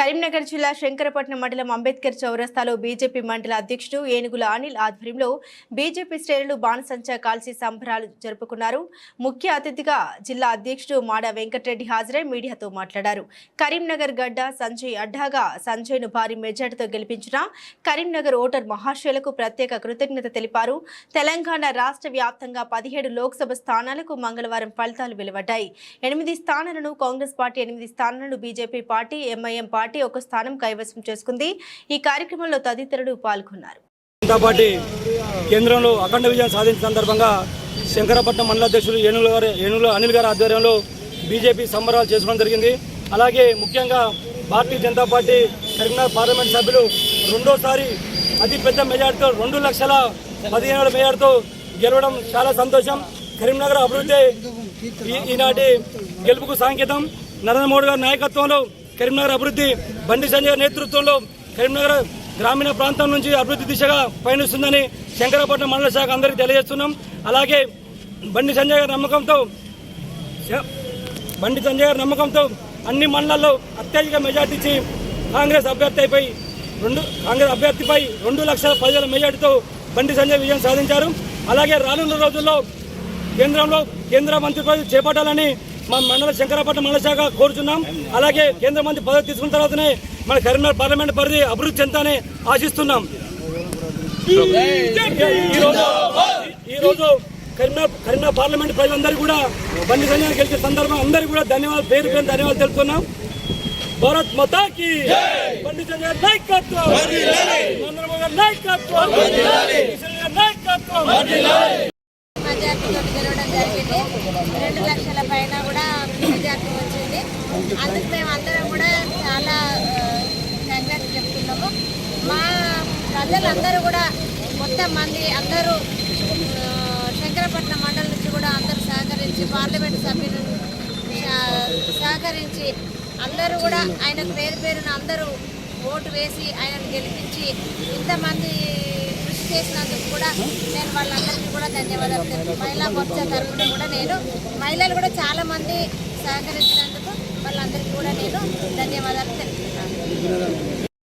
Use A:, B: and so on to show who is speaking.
A: కరీంనగర్ జిల్లా శంకరపట్నం మండలం అంబేద్కర్ చౌరస్తాలో బీజేపీ మండల అధ్యక్షుడు ఏనుగుల అనిల్ ఆధ్వర్యంలో బీజేపీ శ్రేణులు బాణసంచా కాల్చి సంబరాలు జరుపుకున్నారు. ముఖ్య అతిథిగా జిల్లా అధ్యక్షుడు మాడ వెంకటరెడ్డి హాజరై మీడియాతో మాట్లాడారు. కరీంనగర్ గడ్డ సంజయ్ అడ్డాగా సంజయ్ను భారీ మెజార్టీతో గెలిపించిన కరీంనగర్ ఓటర్ మహాశయులకు ప్రత్యేక కృతజ్ఞత తెలిపారు. తెలంగాణ రాష్ట్ర వ్యాప్తంగా పదిహేడు లోక్సభ స్థానాలకు మంగళవారం ఫలితాలు వెలువడ్డాయి. ఎనిమిది స్థానాలను కాంగ్రెస్ పార్టీ ఎనిమిది స్థానాలను BJP party MIM party party ఒక స్థానం కైవసం చేసుకుంది. ఈ కార్యక్రమంలో తదితరులు పాల్గొన్నారు.
B: జనతా పార్టీ కేంద్రంలో అఖండ విజయం సాధించిన సందర్భంగా శంకరపట్నం మండల అధ్యక్షులు ఏనుగుల గారు ఏనుగుల అనిల్ గారి ఆధ్వర్యంలో బీజేపీ సంబరాలు చేసుకోవడం జరిగింది. అలాగే ముఖ్యంగా భారతీయ జనతా పార్టీ కరీంనగర్ పార్లమెంట్ సభ్యులు రెండోసారి అతి పెద్ద మెజార్టీతో రెండు లక్షల పదిహేను వేల మెజార్టీతో గెలవడం చాలా సంతోషం. కరీంనగర్ అభివృద్ధి ఈనాటి గెలుపుకు సాంకేతం. నరేంద్ర మోడీ గారి నాయకత్వంలో కరీంనగర్ అభివృద్ధి బండి సంజయ్ నేతృత్వంలో కరీంనగర్ గ్రామీణ ప్రాంతం నుంచి అభివృద్ధి దిశగా పయనిస్తుందని శంకరపట్నం మండల శాఖ అందరికీ తెలియజేస్తున్నాం. అలాగే బండి సంజయ్ గారి నమ్మకంతో బండి సంజయ్ గారి నమ్మకంతో అన్ని మండలాల్లో అత్యధిక మెజార్టీ ఇచ్చి కాంగ్రెస్ అభ్యర్థిపై రెండు కాంగ్రెస్ అభ్యర్థిపై రెండు లక్షల పదివేల మెజార్టీతో బండి సంజయ్ విజయం సాధించారు. అలాగే రానున్న రోజుల్లో కేంద్రంలో కేంద్ర మంత్రి చేపట్టాలని మా మండల శంకరపట్నం మండల శాఖ కోరుచున్నాం. అలాగే కేంద్ర మంత్రి పదవి తీసుకున్న తర్వాతనే మన కరీంనగర్ పార్లమెంట్ పరిధి అభివృద్ధి చెందాలని ఆశిస్తున్నాం. ఈరోజు కరీంనగర్ కరీంనగర్ పార్లమెంట్ ప్రజలందరూ కూడా బండి సంజయ్ గెలిచే సందర్భం అందరికీ కూడా ధన్యవాదాలు పేరు పేరు ధన్యవాదాలు తెలుపుతున్నాం. భారత్ మాతాకి బండి సంజయ్ నాయకత్వం! నరేంద్ర మోదీ నాయకత్వం!
C: మెజార్టీతో గెలవడం జరిగింది. రెండు లక్షల పైన కూడా మెజార్టీ వచ్చింది. అందుకు మేము అందరం కూడా చాలా కంగ్రాట్స్ చెప్తున్నాము. మా ప్రజలందరూ కూడా మొత్తం మంది అందరూ శంకరపట్నం మండలం నుంచి కూడా అందరూ సహకరించి పార్లమెంట్ సభ్యులు సహకరించి అందరూ కూడా ఆయనకు పేరు పేరున అందరూ ఓటు వేసి ఆయనను గెలిపించి ఇంతమంది చేసినందుకు కూడా నేను వాళ్ళందరికీ కూడా ధన్యవాదాలు తెలుపు మహిళా మోర్చా తరఫున కూడా నేను మహిళలు కూడా చాలా మంది సహకరించినందుకు వాళ్ళందరికీ కూడా నేను ధన్యవాదాలు తెలుపుతున్నాను.